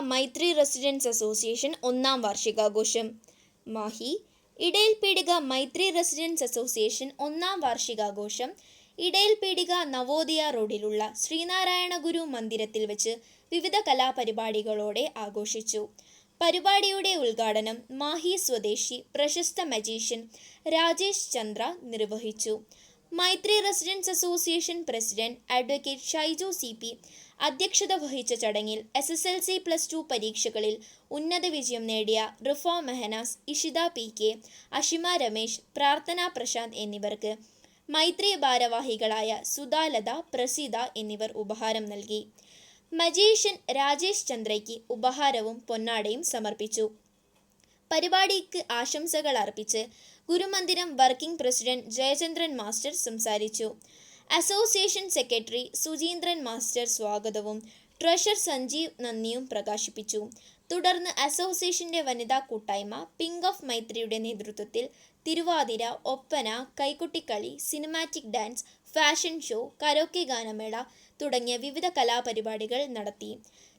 മൈത്രി residents association ഒന്നാം വാർഷികാഘോഷം. മാഹി ഇടയിൽ പീടിക മൈത്രി റെസിഡൻസ് അസോസിയേഷൻ ഒന്നാം വാർഷികാഘോഷം. ഇടയിൽ പീടിക നവോദയ റോഡിലുള്ള ശ്രീനാരായണ ഗുരു മന്ദിരത്തിൽ വെച്ച് വിവിധ കലാപരിപാടികളോടെ ആഘോഷിച്ചു. പരിപാടിയുടെ ഉദ്ഘാടനം മാഹി സ്വദേശി പ്രശസ്ത മജീഷ്യൻ രാജേഷ് ചന്ദ്ര നിർവഹിച്ചു. Maithri residents association president advocate Shaiju C P അധ്യക്ഷത വഹിച്ച ചടങ്ങിൽ S S L C plus two പരീക്ഷകളിൽ ഉന്നത വിജയം നേടിയ റിഫ മെഹനാസ് ഇഷിത പി കെ അഷിമ രമേശ് പ്രാർത്ഥന പ്രശാന്ത് എന്നിവർക്ക് മൈത്രി ഭാരവാഹികളായ സുധാലത പ്രസീത എന്നിവർ ഉപഹാരം നൽകി. മജീഷ്യൻ രാജേഷ് ചന്ദ്രയ്ക്ക് ഉപഹാരവും പൊന്നാടയും സമർപ്പിച്ചു. പരിപാടിക്ക് ആശംസകൾ അർപ്പിച്ച് Gurumandiram working president Jayachandran master സംസാരിച്ചു. അസോസിയേഷൻ സെക്രട്ടറി സുജീന്ദ്രൻ മാസ്റ്റർ സ്വാഗതവും ട്രഷർ സഞ്ജീവ് നന്ദിയും പ്രകാശിപ്പിച്ചു. തുടർന്ന് അസോസിയേഷന്റെ വനിതാ കൂട്ടായ്മ പിങ്ക് ഓഫ് മൈത്രിയുടെ നേതൃത്വത്തിൽ Thiruvathira Oppana കൈക്കുട്ടിക്കളി cinematic dance fashion show karaoke ഗാനമേള തുടങ്ങിയ വിവിധ കലാപരിപാടികൾ നടത്തി.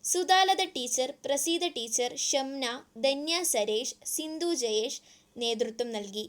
സുതാലത ടീച്ചർ പ്രസീത ടീച്ചർ ഷംന ധന്യ സരേഷ് സിന്ധു ജയേഷ് നേതൃത്വം നൽകി.